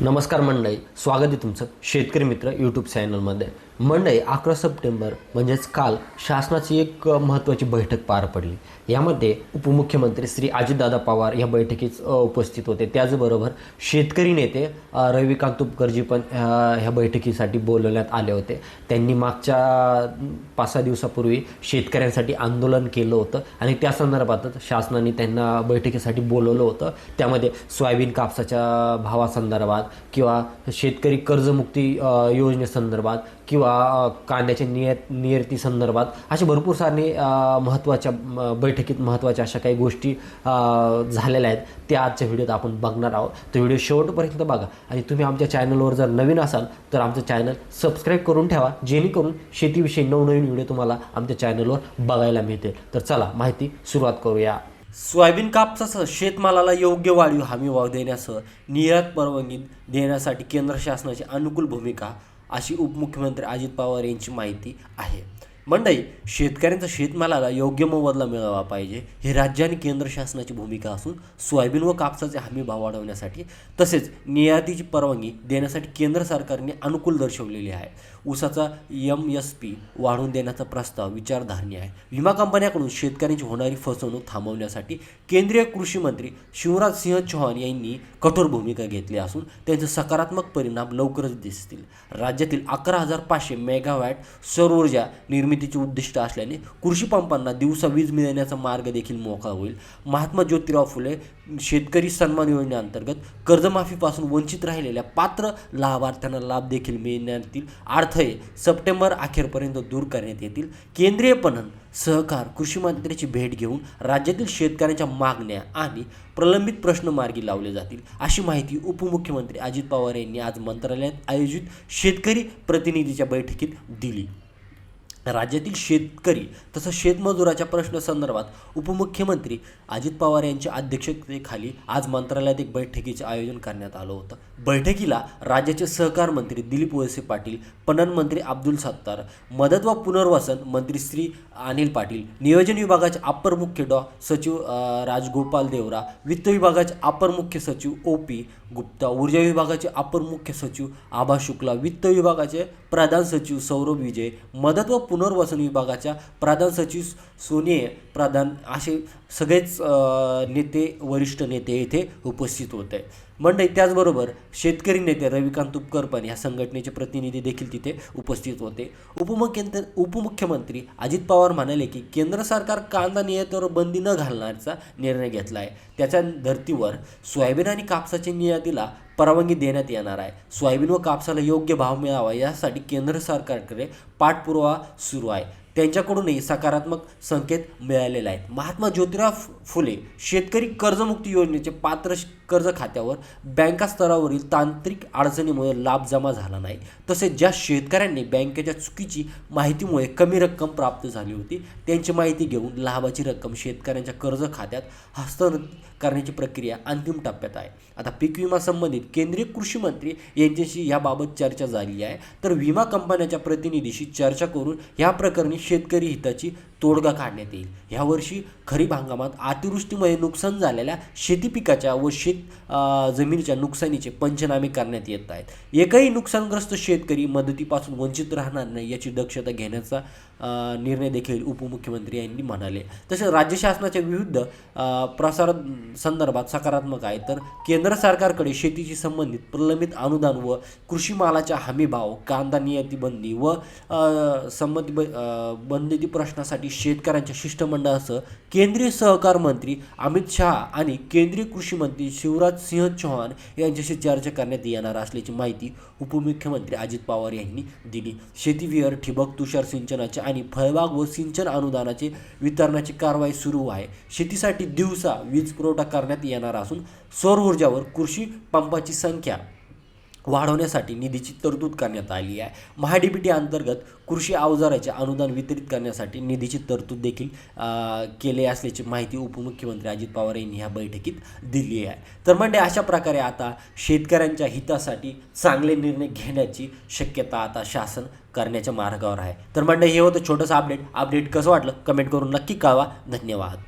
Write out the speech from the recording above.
नमस्कार मंडळी स्वागत आहे तुमचं शेतकरी मित्र यूट्यूब चॅनलमध्ये मंडई अकरा सप्टेंबर म्हणजेच काल शासनाची एक महत्त्वाची बैठक पार पडली. यामध्ये उपमुख्यमंत्री श्री अजितदादा पवार या बैठकीत उपस्थित होते. त्याचबरोबर शेतकरी नेते रविकांत तुपकरजी पण ह्या बैठकीसाठी बोलवण्यात आले होते. त्यांनी मागच्या पाच सहा दिवसापूर्वी शेतकऱ्यांसाठी आंदोलन केलं होतं आणि त्या संदर्भातच शासनाने त्यांना बैठकीसाठी बोलवलं होतं. त्यामध्ये सोयाबीन कापसाच्या भावासंदर्भात किंवा शेतकरी कर्जमुक्ती योजनेसंदर्भात किंवा कांद्याच्या नियत नियती संदर्भात अशा भरपूर सारे महत्त्वाच्या बैठकीत महत्त्वाच्या अशा काही गोष्टी झालेल्या आहेत. त्या आजच्या व्हिडिओत आपण बघणार आहोत. तर व्हिडिओ शेवटपर्यंत बघा. आणि तुम्ही आमच्या चॅनलवर जर नवीन असाल तर आमचं चॅनल सबस्क्राईब करून ठेवा. जेणेकरून शेतीविषयी नवनवीन व्हिडिओ तुम्हाला आमच्या चॅनलवर बघायला मिळतील. तर चला माहिती सुरुवात करूया. सोयाबीन कापसासह शेतमालाला योग्य वाढीव हमी भाव देण्यासह निर्यात परवानगी देण्यासाठी केंद्र शासनाची अनुकूल भूमिका अशी उपमुख्यमंत्री अजित पवार यांची माहिती आहे. मंडई शेतकऱ्यांचा शेतमालाला योग्य मोबदला मिळावा पाहिजे हे राज्य आणि केंद्र शासनाची भूमिका असून सोयाबीन व कापसाचे हमी भाव वाढवण्यासाठी तसेच निर्यातीची परवानगी देण्यासाठी केंद्र सरकारने अनुकूल दर्शवलेले आहे. ऊसाचा एम एस पी वाढवून देण्याचा प्रस्ताव विचारधारणी आहे. विमा कंपन्याकडून शेतकऱ्यांची होणारी फसवणूक थांबवण्यासाठी केंद्रीय कृषी मंत्री शिवराज सिंह चौहान यांनी कठोर भूमिका घेतली असून त्यांचे सकारात्मक परिणाम लवकरच दिसतील. राज्यातील अकरा हजार पाचशे मेगावॅट सौर ऊर्जा निर्मितीचे उद्दिष्ट असल्याने कृषी पंपांना दिवसा वीज मिळण्याचा मार्ग देखील मोकळा होईल. महात्मा ज्योतिराव फुले शेतकरी सन्मान योजनेअंतर्गत कर्जमाफीपासून वंचित राहिलेल्या पात्र लाभार्थ्यांना लाभ देखील मिळण्यातील अडथळे सप्टेंबर अखेरपर्यंत दूर करण्यात येतील. केंद्रीय पणन सहकार कृषी मंत्र्याची भेट घेऊन राज्यातील शेतकऱ्यांच्या मागण्या आणि प्रलंबित प्रश्न मार्गी लावले जातील अशी माहिती उपमुख्यमंत्री अजित पवार यांनी आज मंत्रालयात आयोजित शेतकरी प्रतिनिधीच्या बैठकीत दिली. राज्यातील शेतकरी तसंच शेतमजुराच्या प्रश्नसंदर्भात उपमुख्यमंत्री अजित पवार यांच्या अध्यक्षतेखाली आज मंत्रालयात एक बैठकीचे आयोजन करण्यात आलं होतं. बैठकीला राज्याचे सहकार मंत्री दिलीप वळसे पाटील पणन मंत्री अब्दुल सत्तार मदत व पुनर्वसन मंत्री श्री अनिल पाटील नियोजन विभागाचे अप्पर मुख्य डॉ. सचिव राजगोपाल देवरा वित्त विभागाचे अप्पर मुख्य सचिव ओ पी गुप्ता ऊर्जा विभागाचे अपर मुख्य सचिव आभा शुक्ला वित्त विभागाचे प्रधान सचिव सौरभ विजय मदत व पुनर्वसन विभागाच्या प्रधान सचिव सोनिये प्रधान असे सगळेच नेते वरिष्ठ नेते येथे उपस्थित होते. मंडई त्याचबरोबर शेतकरी नेते रविकांत उपकरपण या संघटनेचे प्रतिनिधी देखील तिथे उपस्थित होते. उपमुख्यंत उपमुख्यमंत्री अजित पवार म्हणाले की केंद्र सरकार कांदा निर्यातीवर बंदी न घालण्याचा निर्णय घेतला आहे त्याच्या धर्तीवर सोयाबीन आणि कापसाच्या निर्यातीला परवानगी देण्यात येणार आहे. सोयाबीन व कापसाला योग्य भाव मिळावा यासाठी केंद्र सरकारकडे पाठपुरावा सुरू आहे. त्यांच्याकडूनही सकारात्मक संकेत मिळालेले आहेत. महात्मा ज्योतिराव फुले शेतकरी कर्जमुक्ती योजनेचे पात्र श- कर्ज खात्यावर बँका स्तरावरील तांत्रिक अडचणीमुळे लाभ जमा झाला नाही. तसेच ज्या शेतकऱ्यांनी बँकेच्या चुकीची माहितीमुळे कमी रक्कम प्राप्त झाली होती त्यांची माहिती घेऊन लाभाची रक्कम शेतकऱ्यांच्या कर्ज खात्यात हस्तांतरित करण्याची प्रक्रिया अंतिम टप्प्यात आहे. आता पीक विमा संबंधित केंद्रीय कृषी मंत्री यांच्याशी याबाबत चर्चा झाली आहे. तर विमा कंपन्याच्या प्रतिनिधीशी चर्चा करून या प्रकरणी शेतकरी हिताची तोडगा काढण्यात येईल. ह्यावर्षी खरीप हंगामात अतिवृष्टीमुळे नुकसान झालेल्या शेती पिकाच्या व शेत जमिनीच्या नुकसानीचे पंचनामे करण्यात येत आहेत. एकही नुकसानग्रस्त शेतकरी मदतीपासून वंचित राहणार नाही याची दक्षता घेण्याचा निर्णय देखील उपमुख्यमंत्री यांनी म्हणाले. तसेच राज्य शासनाच्या विविध प्रसार संदर्भात सकारात्मक आहे. तर केंद्र सरकारकडे शेतीशी संबंधित प्रलंबित अनुदान व कृषी मालाच्या हमीभाव कांदा निर्याती बंदी व अ, संबंधित बंदी प्रश्नासाठी शेतकऱ्यांच्या शिष्टमंडळासह केंद्रीय सहकार मंत्री अमित शहा आणि केंद्रीय कृषी मंत्री शिवराज सिंह चौहान यांच्याशी चर्चा करण्यात येणार असल्याची माहिती उपमुख्यमंत्री अजित पवार यांनी दिली. शेतीविहर ठिबक तुषार सिंचनाचे आणि फळबाग व सिंचन अनुदानाचे वितरणाची कारवाई सुरू आहे. शेतीसाठी दिवसा वीज पुरवठा करण्यात येणार असून सौर ऊर्जावर कृषी पंपाची संख्या वाढवण्यासाठी निधीची तरतूद करण्यात आली आहे. महाडीबीटी अंतर्गत कृषी अवजाराचे अनुदान वितरित करण्यासाठी निधीची तरतूद देखील केले असल्याची माहिती उपमुख्यमंत्री अजित पवार यांनी ह्या बैठकीत दिली आहे. तर म्हणजे अशा प्रकारे आता शेतकऱ्यांच्या हितासाठी चांगले निर्णय घेण्याची शक्यता आता शासन करण्याच्या मार्गावर आहे. तर म्हणजे हे होतं छोटंसं अपडेट. अपडेट कसं वाटलं? कमेंट करून नक्की कळवा. धन्यवाद.